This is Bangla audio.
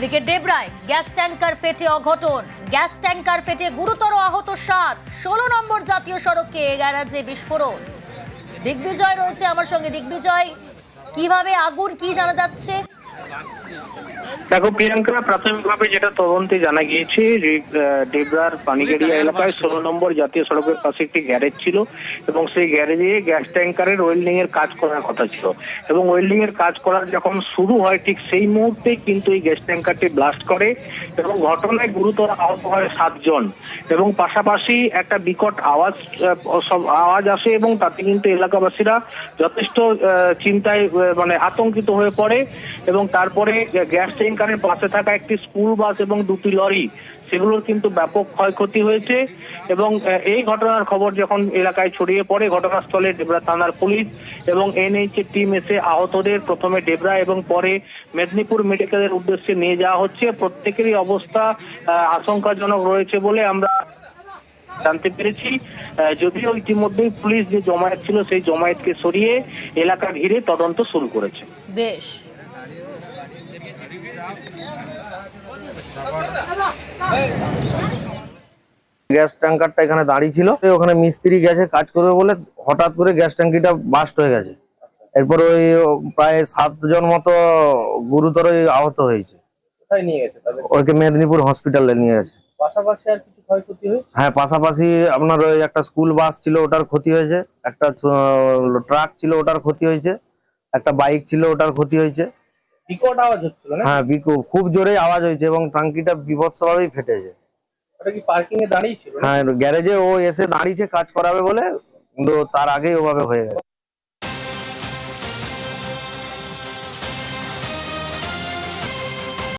ক্রিকেট ডেবরায় গ্যাস ট্যাঙ্কার ফেটে অঘটন। গ্যাস ট্যাঙ্কার ফেটে গুরুতর আহত সাত। ষোলো নম্বর জাতীয় সড়কে গ্যারাজে বিস্ফোরণ। দিগ্বিজয় রয়েছে আমার সঙ্গে। দিগ্বিজয়, কীভাবে আগুন কি জানা যাচ্ছে? দেখো প্রিয়াঙ্কা প্রাথমিকভাবে যেটা তদন্তে জানা গিয়েছে যে ডেবরার পানিগেড়িয়া এলাকায় ষোলো নম্বর জাতীয় সড়কের পাশে একটি গ্যারেজ ছিল এবং সেই গ্যারেজে গ্যাস ট্যাঙ্কারের ওয়েল্ডিং এর কাজ করার কথা ছিল। এবং ওয়েল্ডিং এর কাজ করার যখন শুরু হয় ঠিক সেই মুহূর্তেই কিন্তু এই গ্যাস ট্যাঙ্কারটি ব্লাস্ট করে এবং ঘটনায় গুরুতর আহত হয় সাতজন। এবং পাশাপাশি একটা বিকট আওয়াজ সব আওয়াজ আসে এবং তাতে কিন্তু এলাকাবাসীরা যথেষ্ট চিন্তায় মানে আতঙ্কিত হয়ে পড়ে এবং তারপরে গ্যাস ট্যাঙ্কারের পাশে থাকা একটি স্কুল বাস এবং দুটি লরি, সেগুলোর কিন্তু ব্যাপক ক্ষয়ক্ষতি হয়েছে এবং এই ঘটনার খবর যখন এলাকায় ছড়িয়ে পড়ে, ঘটনাস্থলে ডেবরা থানার পুলিশ এবং এনএইচ এর টিম এসে আহতদের, প্রথমে ডেবরা এবং পরে মেদিনীপুর মেডিকেলের উদ্দেশ্যে নিয়ে যাওয়া হচ্ছে। প্রত্যেকেরই অবস্থা আশঙ্কাজনক রয়েছে বলে আমরা জানতে পেরেছি। যদিও ইতিমধ্যেই পুলিশ যে জমায়েত ছিল, সেই জমায়েতকে সরিয়ে এলাকা ঘিরে তদন্ত শুরু করেছে। বেশ। গ্যাস ট্যাঙ্কারটা এখানে দাঁড়িয়ে ছিল। ওখানে মিস্ত্রি গেছে কাজ করবে বলে হঠাৎ করে গ্যাস ট্যাঙ্কিটা বাস্ট হয়ে গেছে। এরপর ওই প্রায় সাতজন মতো গুরুতর আহত হয়েছে। ওকে মেদিনীপুর হসপিটালে নিয়ে গেছে। হ্যাঁ পাশাপাশি আপনার ওই একটা স্কুল বাস ছিল ওটার ক্ষতি হয়েছে। একটা ট্রাক ছিল ওটার ক্ষতি হয়েছে। একটা বাইক ছিল ওটার ক্ষতি হয়েছে। বিকট আওয়াজ হচ্ছিল না? হ্যাঁ বিকু- খুব জোরে আওয়াজ হয়েছে এবং ট্যাঙ্কিটা বিভৎসভাবেই ফেটেছে। ওটা কি পার্কিং এ দাঁড়িয়ে ছিল হ্যাঁ গ্যারেজে ও এসে দাঁড়িয়েছে কাজ করাবে বলে কিন্তু তার আগেই ওভাবে হয়ে গেছে।